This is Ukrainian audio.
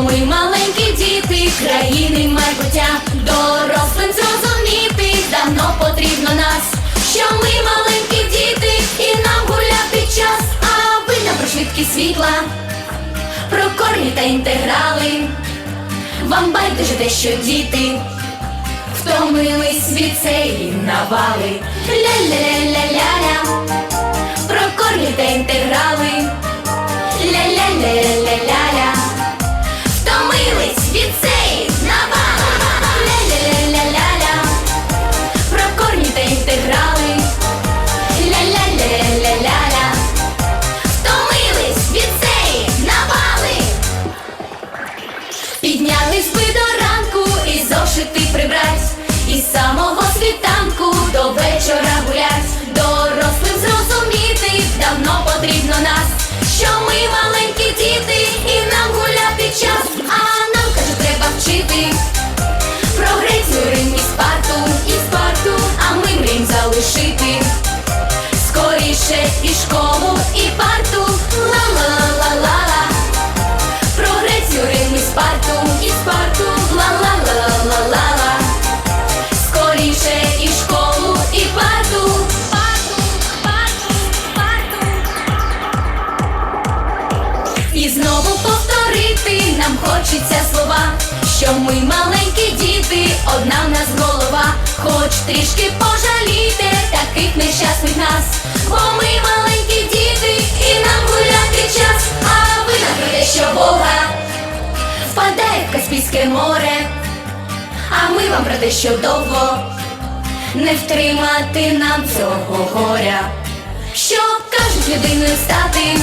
Ми маленькі діти, країни майбуття. Дорослим зрозуміти давно потрібно нас. Що ми маленькі діти, і нам гуляти час. А ви нам про швидкість світла, про корні та інтеграли. Вам байдуже те, що діти втомились від цієї навали. Ля-ля-ля-ля-ля, про корні та інтеграли. Ля-ля-ля-ля-ля-ля, і прибрать, і з самого світанку до вечора гулять. Дорослим зрозуміти давно потрібно нас, що ми маленькі діти, і нам гуляти час, а нам каже, треба вчити про Рим і Спарту, і Спарту, а ми мрім залишити. Скоріше і школу, і парту, нам хочеться слова, що ми маленькі діти, одна в нас голова, хоч трішки пожалійте таких нещасних нас, бо ми маленькі діти, і нам гуляти час, а ви нам про те, що Бога впадає в Каспійське море, а ми вам про те, що довго не втримати нам цього горя, що кажуть людиною стати.